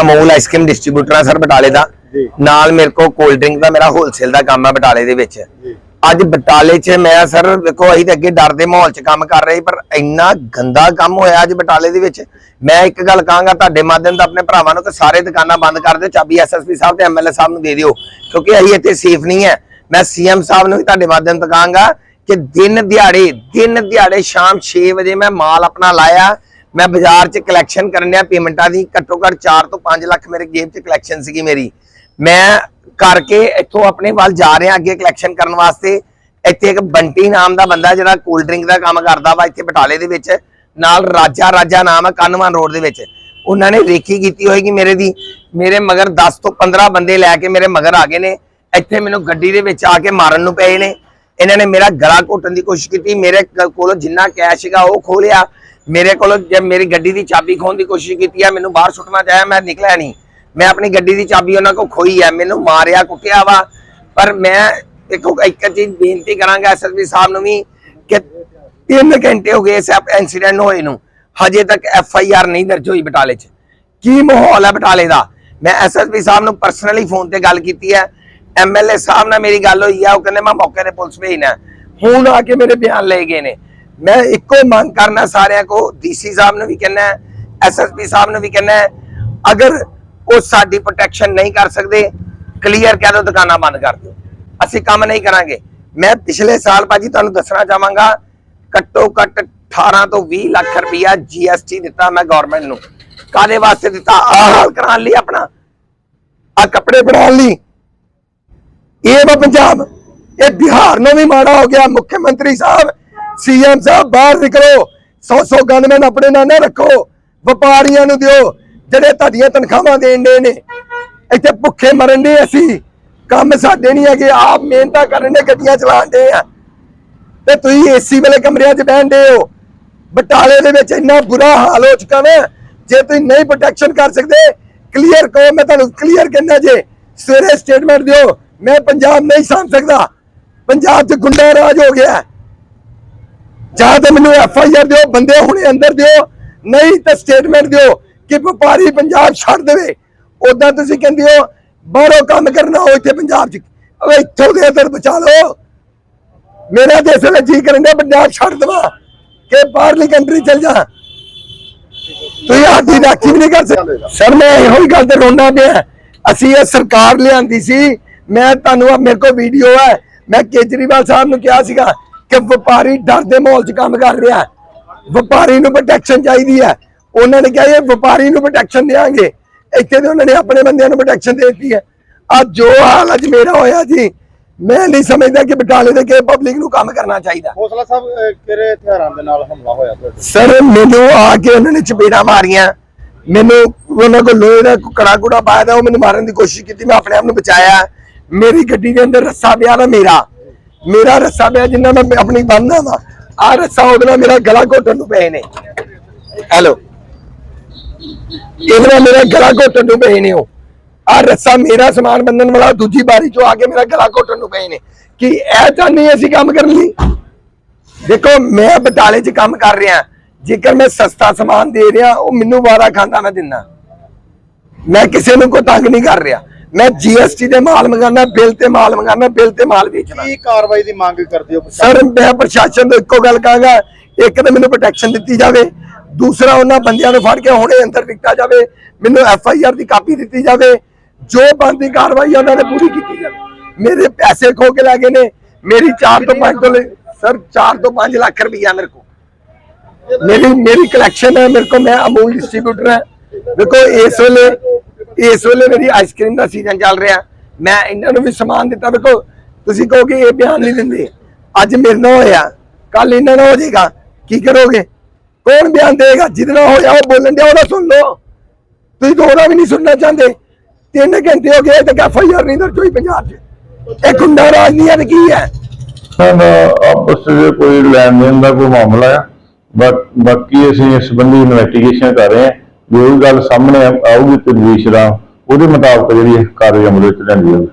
Amul ice cream distributor ਆ sir ਬਟਾਲੇ ਦਾ। ਨਾਲ ਮੇਰੇ ਕੋਲ ਕੋਲਡ ਡਰਿੰਕ ਦਾ ਮੇਰਾ ਹੋਲਸੇਲ ਦਾ ਕੰਮ ਆ ਬਟਾਲੇ ਦੇ ਵਿੱਚ। ਅੱਜ ਬਟਾਲੇ 'ਚ ਮੈਂ ਸਰ ਵੇਖੋ ਅਸੀਂ ਤਾਂ ਅੱਗੇ ਡਰ ਦੇ ਮਾਹੌਲ 'ਚ ਕੰਮ ਕਰ ਰਹੇ ਪਰ ਇੰਨਾ ਗੰਦਾ ਕੰਮ ਹੋਇਆ ਅੱਜ ਬਟਾਲੇ ਦੇ ਵਿੱਚ ਮੈਂ ਇੱਕ ਗੱਲ ਕਹਾਂਗਾ ਤੁਹਾਡੇ ਮਾਧਿਅਮ ਤੋਂ ਆਪਣੇ ਭਰਾਵਾਂ ਨੂੰ ਕਿ ਸਾਰੇ ਦੁਕਾਨਾਂ ਬੰਦ ਕਰ ਦਿਓ ਚਾਬੀ ਐਸਐਸਪੀ ਸਾਹਿਬ ਤੇ ਐਮਐਲਏ ਸਾਹਿਬ ਨੂੰ ਦੇ ਦਿਓ ਕਿਉਂਕਿ ਅਸੀਂ ਇੱਥੇ ਸੇਫ ਨਹੀਂ ਹੈ ਮੈਂ ਸੀਐਮ ਸਾਹਿਬ ਨੂੰ ਵੀ ਤੁਹਾਡੇ ਮਾਧਿਅਮ ਤੋਂ ਕਹਾਂਗਾ ਕਿ ਦਿਨ ਦਿਹਾੜੇ ਦਿਨ ਦਿਹਾੜੇ ਸ਼ਾਮ 6 ਵਜੇ ਮੈਂ ਮਾਲ ਆਪਣਾ ਲਾਇਆ ਮੈਂ ਬਾਜ਼ਾਰ 'ਚ ਕਲੈਕਸ਼ਨ ਕਰਨ ਡਿਆ ਪੇਮੈਂਟਾਂ ਦੀ, ਘੱਟੋ ਘੱਟ 4 ਤੋਂ 5 ਲੱਖ ਮੇਰੇ ਜੇਬ 'ਚ ਕਲੈਕਸ਼ਨ ਸੀਗੀ ਮੇਰੀ। ਮੈਂ ਕਰਕੇ ਇੱਥੋਂ ਆਪਣੇ ਵੱਲ ਜਾ ਰਿਹਾ ਅੱਗੇ ਕਲੈਕਸ਼ਨ ਕਰਨ ਵਾਸਤੇ। ਇੱਥੇ ਇੱਕ ਬੰਟੀ ਨਾਮ ਦਾ ਬੰਦਾ ਜਿਹੜਾ ਕੋਲਡ ਡਰਿੰਕ ਦਾ ਕੰਮ ਕਰਦਾ ਵਾ ਇੱਥੇ ਬਟਾਲੇ ਦੇ ਵਿੱਚ, ਨਾਲ ਰਾਜਾ ਰਾਜਾ ਨਾਮ ਹੈ ਕਾਨਵਾਨ ਰੋਡ ਦੇ ਵਿੱਚ। ਉਹਨਾਂ ਨੇ ਰੇਖੀ ਕੀਤੀ ਹੋਏਗੀ ਮੇਰੇ ਦੀ, ਮੇਰੇ ਮਗਰ 10 ਤੋਂ 15 ਬੰਦੇ ਲੈ ਕੇ ਮੇਰੇ ਮਗਰ ਆ ਗਏ ਨੇ। ਇੱਥੇ ਮੈਨੂੰ ਗੱਡੀ ਦੇ ਵਿੱਚ ਆ ਕੇ ਮਾਰਨ ਨੂੰ ਪਏ ਨੇ। ਇਹਨਾਂ ਨੇ ਮੇਰਾ ਗਲਾ ਘੋਟਣ ਦੀ ਕੋਸ਼ਿਸ਼ ਕੀਤੀ। ਮੇਰੇ ਕੋਲੋਂ ਜਿੰਨਾ ਕੈਸ਼ ਸੀਗਾ ਉਹ ਖੋਲਿਆ ਮੇਰੇ ਕੋਲੋਂ ਜੇ ਮੇਰੀ ਗੱਡੀ ਦੀ ਚਾਬੀ ਖੋਣ ਦੀ ਕੋਸ਼ਿਸ਼ ਕੀਤੀ ਹੈ ਮੈਨੂੰ ਬਾਹਰ ਸੁੱਟਣਾ ਚਾਹਿਆ, ਮੈਂ ਨਿਕਲਿਆ ਨਹੀਂ। ਮੈਂ ਆਪਣੀ ਗੱਡੀ ਦੀ ਚਾਬੀ ਉਹਨਾਂ ਕੋਲ ਖੋਈ ਹੈ ਮੈਨੂੰ ਮਾਰਿਆ, ਕੁੱਟਿਆ ਵਾ। ਪਰ ਮੈਂ ਦੇਖੋ ਇੱਕ ਚੀਜ਼ ਬੇਨਤੀ ਕਰਾਂਗਾ ਐਸਐਸਪੀ ਸਾਹਿਬ ਨੂੰ ਵੀ ਕਿ 3 ਘੰਟੇ ਹੋ ਗਏ ਇਸ ਇਨਸੀਡੈਂਟ ਹੋਏ ਨੂੰ। ਹਜੇ ਤੱਕ ਐਫ ਆਈ ਆਰ ਨਹੀਂ ਦਰਜ ਹੋਈ ਬਟਾਲੇ 'ਚ। ਕੀ ਮਾਹੌਲ ਹੈ ਬਟਾਲੇ ਦਾ? ਮੈਂ ਐਸਐਸਪੀ ਸਾਹਿਬ ਨੂੰ ਪਰਸਨਲੀ ਫੋਨ ਤੇ ਗੱਲ ਕੀਤੀ ਹੈ ਐਮਐਲਏ ਸਾਹਿਬ ਨਾਲ ਮੇਰੀ ਗੱਲ ਹੋਈ ਹੈ ਉਹ ਕਹਿੰਦੇ, ਮੈਂ ਮੌਕੇ ਤੇ ਪੁਲਿਸ ਭੇਜਣਾ ਹੁਣ ਆ ਕੇ ਮੇਰੇ ਬਿਆਨ ਲਏ ਗਏ ਨੇ। ਮੈਂ ਇੱਕੋ ਮੰਗ ਕਰਨਾ ਸਾਰਿਆਂ ਕੋ ਡੀਸੀ ਸਾਹਿਬ ਨੂੰ ਵੀ ਕਹਿਣਾ ਐਸਐਸਪੀ ਸਾਹਿਬ ਨੂੰ ਵੀ ਕਹਿਣਾ ਅਗਰ ਉਹ ਸਾਡੀ ਪ੍ਰੋਟੈਕਸ਼ਨ ਨਹੀਂ ਕਰ ਸਕਦੇ ਕਲੀਅਰ ਕਹਿ ਦਿਓ ਦੁਕਾਨਾਂ ਬੰਦ ਕਰ ਦਿਓ। ਅਸੀਂ ਕੰਮ ਨਹੀਂ ਕਰਾਂਗੇ। ਮੈਂ ਪਿਛਲੇ ਸਾਲ ਭਾਜੀ ਤੁਹਾਨੂੰ ਦੱਸਣਾ ਚਾਹਾਂਗਾ, ਘੱਟੋ ਘੱਟ 18 ਤੋਂ 20 ਲੱਖ ਰੁਪਇਆ ਜੀਐਸਟੀ ਦਿੱਤਾ ਮੈਂ ਗਵਰਨਮੈਂਟ ਨੂੰ। ਕਾਦੇ ਵਾਸਤੇ ਦਿੱਤਾ? ਆਹ ਹਾਲ ਕਰਾਉਣ ਲਈ ਆਪਣਾ। ਆ ਕੱਪੜੇ ਬਣਾਉਣ ਲਈ। ਇਹ ਵਾ ਪੰਜਾਬ। ਇਹ ਬਿਹਾਰ ਨੂੰ ਵੀ ਮਾੜਾ ਹੋ ਗਿਆ, ਮੁੱਖ ਮੰਤਰੀ ਸਾਹਿਬ। ਸੀਐਮ ਸਾਹਿਬ ਬਾਹਰ ਨਿਕਲੋ 100 100 ਗਨਮੈਨ ਆਪਣੇ ਨਾਲ ਨਾ ਰੱਖੋ, ਵਪਾਰੀਆਂ ਨੂੰ ਦਿਓ, ਜਿਹੜੇ ਤੁਹਾਡੀਆਂ ਤਨਖਾਹਾਂ ਦੇਣ ਦੇ ਨੇ। ਇੱਥੇ ਭੁੱਖੇ ਮਰਨ ਦੇ ਅਸੀਂ, ਕੰਮ ਸਾਡੇ ਨਹੀਂ ਹੈਗੇ, ਆਪ ਮਿਹਨਤਾਂ ਕਰਨ ਦੇ ਗੱਡੀਆਂ ਚਲਾਉਂਦੇ ਆ। ਤੇ ਤੁਸੀਂ ਏਸੀ ਵਾਲੇ ਕਮਰਿਆਂ 'ਚ ਬਹਿੰਦੇ ਹੋ। ਬਟਾਲੇ ਦੇ ਵਿੱਚ ਇੰਨਾ ਬੁਰਾ ਹਾਲ ਹੋ ਚੁੱਕਾ ਨਾ ਜੇ ਤੁਸੀਂ ਨਹੀਂ ਪ੍ਰੋਟੈਕਸ਼ਨ ਕਰ ਸਕਦੇ ਕਲੀਅਰ ਕਹੋ, ਮੈਂ ਤੁਹਾਨੂੰ ਕਲੀਅਰ ਕਹਿੰਦਾ ਜੇ, ਸਵੇਰੇ ਸਟੇਟਮੈਂਟ ਦਿਓ, ਮੈਂ ਪੰਜਾਬ ਨਹੀਂ ਸਾਂਭ ਸਕਦਾ। ਪੰਜਾਬ 'ਚ ਗੁੰਡਾ ਰਾਜ ਹੋ ਗਿਆ। ਜਾਂ ਤਾਂ ਮੈਨੂੰ ਐਫ ਆਈ ਆਰ ਦਿਓ, ਬੰਦੇ ਹੁਣੇ ਅੰਦਰ ਦਿਓ, ਨਹੀਂ ਤਾਂ ਸਟੇਟਮੈਂਟ ਦਿਓ ਕਿ ਵਪਾਰੀ ਪੰਜਾਬ ਛੱਡ ਦੇਵੇ। ਉਦਾਂ ਤੁਸੀਂ ਕਹਿੰਦੇ ਹੋ, ਬਾਹਰੋਂ ਕੰਮ ਕਰਨਾ ਹੋ ਇੱਥੇ ਪੰਜਾਬ 'ਚ। ਓਏ ਇੱਥੋਂ ਦੇ ਅੰਦਰ ਬਚਾ ਲਓ। ਮੇਰਾ ਤੇ ਇਸ ਜੀ ਕਰਨ ਪੰਜਾਬ ਛੱਡ ਦਵਾ ਕਿ ਬਾਹਰਲੀ ਕੰਟਰੀ ਚਲ ਜਾ। ਤੁਸੀਂ ਆਦੀ ਰਾਖੀ ਵੀ ਨਹੀਂ ਕਰ ਸਕਦੇ। ਸਰ, ਮੈਂ ਇਹੋ ਹੀ ਗੱਲ ਤੇ ਰੋਣਾ ਪਿਆ। ਅਸੀਂ ਇਹ ਸਰਕਾਰ ਲਿਆਂਦੀ ਸੀ। ਮੈਂ ਤੁਹਾਨੂੰ ਆ ਮੇਰੇ ਕੋਲ ਵੀਡੀਓ ਹੈ। ਮੈਂ ਕੇਜਰੀਵਾਲ ਸਾਹਿਬ ਨੂੰ ਕਿਹਾ ਸੀਗਾ ਕਿ ਵਪਾਰੀ ਡਰ ਦੇ ਮਾਹੌਲ 'ਚ ਕੰਮ ਕਰ ਰਿਹਾ। ਵਪਾਰੀ ਨੂੰ ਪ੍ਰੋਟੈਕਸ਼ਨ ਚਾਹੀਦੀ ਹੈ। ਉਹਨਾਂ ਨੇ ਕਿਹਾ ਇਹ ਵਪਾਰੀ ਨੂੰ ਪ੍ਰੋਟੈਕਸ਼ਨ ਦੇਾਂਗੇ ਇੱਥੇ ਤੇ ਉਹਨਾਂ ਨੇ ਆਪਣੇ ਬੰਦਿਆਂ ਨੂੰ ਪ੍ਰੋਟੈਕਸ਼ਨ ਦੇ ਦਿੱਤੀ ਹੈ। ਅੱਜ ਜੋ ਹਾਲ ਅੱਜ ਮੇਰਾ ਹੋਇਆ ਜੀ ਮੈਂ ਨਹੀਂ ਸਮਝਦਾ ਕਿ ਬਟਾਲੇ ਦੇ ਕੇ ਪਬਲਿਕ ਨੂੰ ਕੰਮ ਕਰਨਾ ਚਾਹੀਦਾ। ਹੌਸਲਾ ਸਾਹਿਬ ਕਿਹੜੇ ਹਥਿਆਰਾਂ ਦੇ ਨਾਲ ਹਮਲਾ ਹੋਇਆ ਤੁਹਾਡੇ ਸਰ ਮੈਨੂੰ ਆ ਕੇ ਉਹਨਾਂ ਨੇ ਚਪੇੜਾਂ ਮਾਰੀਆਂ। ਮੈਨੂੰ ਉਹਨਾਂ ਕੋਲ ਲੋਹੇ ਦਾ ਕੜਾ ਕੁੜਾ ਪਾਇਆ ਉਹ ਮੈਨੂੰ ਮਾਰਨ ਦੀ ਕੋਸ਼ਿਸ਼ ਕੀਤੀ। ਮੈਂ ਆਪਣੇ ਆਪ ਨੂੰ ਬਚਾਇਆ। ਮੇਰੀ ਗੱਡੀ ਦੇ ਅੰਦਰ ਰੱਸਾ ਪਿਆ ਦਾ ਮੇਰਾ। ਮੇਰਾ ਰੱਸਾ ਪਿਆ ਜਿੰਨਾ ਮੈਂ ਆਪਣੀ ਬੰਨਦਾ ਵਾ। ਆ ਰੱਸਾ ਉਹਦੇ ਨਾਲ ਮੇਰਾ ਗਲਾ ਘੋਟਣ ਨੂੰ ਪਏ ਨੇ। ਹੈਲੋ ਇਹਦੇ ਨਾਲ ਮੇਰਾ ਗਲਾ ਘੋਟਣ ਨੂੰ ਪਏ ਨੇ ਉਹ। ਆ ਰੱਸਾ ਮੇਰਾ ਸਮਾਨ ਬੰਨਣ ਵਾਲਾ, ਦੂਜੀ ਬਾਰੀ ਚੋਂ ਆ ਕੇ ਮੇਰਾ ਗਲਾ ਘੋਟਣ ਨੂੰ ਪਏ ਨੇ। ਕਿ ਇਹ ਤਾਂ ਨਹੀਂ ਅਸੀਂ ਕੰਮ ਕਰਨ ਲਈ? ਦੇਖੋ, ਮੈਂ ਬਟਾਲੇ 'ਚ ਕੰਮ ਕਰ ਰਿਹਾ। ਜੇਕਰ ਮੈਂ ਸਸਤਾ ਸਮਾਨ ਦੇ ਰਿਹਾ, ਉਹ ਮੈਨੂੰ ਵਾਰਾ ਖਾਂਦਾ ਮੈਂ ਦਿੰਦਾ। ਮੈਂ ਕਿਸੇ ਨੂੰ ਕੋਈ ਤੰਗ ਨਹੀਂ ਕਰ ਰਿਹਾ। ਮੈਂ ਜੀਐਸਟੀ ਦੇ ਮਾਲ ਮੰਗਾਨਾ ਬਿੱਲ ਤੇ ਮਾਲ ਮੰਗਾਨਾ ਬਿੱਲ ਤੇ ਮਾਲ ਵੇਚਣਾ। ਕੀ ਕਾਰਵਾਈ ਦੀ ਮੰਗ ਕਰਦੇ ਹੋ ਸਰ ਮੈਂ ਪ੍ਰਸ਼ਾਸਨ ਤੋਂ ਇੱਕੋ ਗੱਲ ਕਹਾਂਗਾ ਇੱਕ ਤਾਂ ਮੈਨੂੰ ਪ੍ਰੋਟੈਕਸ਼ਨ ਦਿੱਤੀ ਜਾਵੇ ਦੂਸਰਾ ਉਹਨਾਂ ਬੰਦਿਆਂ ਨੂੰ ਫੜ ਕੇ ਹੁਣੇ ਅੰਦਰ ਦਿੱਤਾ ਜਾਵੇ ਮੈਨੂੰ ਐਫ ਆਈ ਆਰ ਦੀ ਕਾਪੀ ਦਿੱਤੀ ਜਾਵੇ ਜੋ ਬੰਦੀ ਕਾਰਵਾਈ ਉਹਨਾਂ ਨੇ ਪੂਰੀ ਕੀਤੀ ਜਾਵੇ। ਮੇਰੇ ਪੈਸੇ ਖੋ ਕੇ ਲੈ ਗਏ ਨੇ ਮੇਰੀ 4 ਤੋਂ 5 ਤੋਂ ਸਰ 4 ਤੋਂ 5 ਲੱਖ ਰੁਪਈਆ ਮੇਰੇ ਕੋਲ। ਮੇਰੀ ਮੇਰੀ ਕਲੈਕਸ਼ਨ ਹੈ ਮੇਰੇ ਕੋਲ ਮੈਂ ਅਮੂਲ ਡਿਸਟ੍ਰੀਬਿਊਟਰ ਹੈ। ਦੇਖੋ ਇਸ ਵੇਲੇ ਇਸ ਵੇਲੇ ਮੇਰੀ ਆਈਸਕ੍ਰੀਮ ਦਾ ਸੀਜ਼ਨ ਚੱਲ ਰਿਹਾ। ਮੈਂ ਇਹਨਾਂ ਨੂੰ ਵੀ ਸਮਾਨ ਦਿੱਤਾ। ਦੇਖੋ ਤੁਸੀਂ ਕਹੋਗੇ ਇਹ ਬਿਆਨ ਨਹੀਂ ਦਿੰਦੇ। ਅੱਜ ਮੇਰੇ ਨਾਲ ਹੋਇਆ। ਕੱਲ ਇਹਨਾਂ ਨਾਲ ਹੋ ਜਾਏਗਾ। ਕੀ ਕਰੋਗੇ? ਕੌਣ ਬਿਆਨ ਦੇਗਾ ਜਿਹਦੇ ਨਾਲ ਹੋਇਆ, ਉਹ ਬੋਲਣ ਦਿਆ ਉਹਦਾ ਸੁਣ ਲਓ। ਤੁਸੀਂ ਤਾਂ ਵੀ ਨਹੀਂ ਸੁਣਨਾ ਚਾਹੁੰਦੇ। ਤਿੰਨ ਘੰਟੇ ਹੋ ਗਏ ਤੇ ਐਫ ਨਹੀਂ ਦਰਜ ਹੋਈ ਪੰਜਾਬ 'ਚ। ਇਹ ਗੁੰਡਾ ਰਾਜ ਨਹੀਂ ਹੈ? ਤੇ ਕੀ ਹੈ ਆਪਸ ਵਿੱਚ ਕੋਈ ਲੈਣ ਦੇਣ ਦਾ ਕੋਈ ਮਾਮਲਾ ਆ। ਬਾਕੀ ਅਸੀਂ ਇਸ ਸੰਬੰਧੀ ਇਨਵੈਸਟੀਗੇਸ਼ਨ ਕਰ ਰਹੇ ਹਾਂ। ਜੋ ਵੀ ਗੱਲ ਸਾਹਮਣੇ ਆਊਗੀ ਤਜਵੀਜ਼ ਦਾ ਉਹਦੇ ਮੁਤਾਬਕ ਜਿਹੜੀ ਕਾਰਜ ਅਮਲ ਵਿੱਚ ਲਿਆਂਦੀ ਜਾਊਗੀ।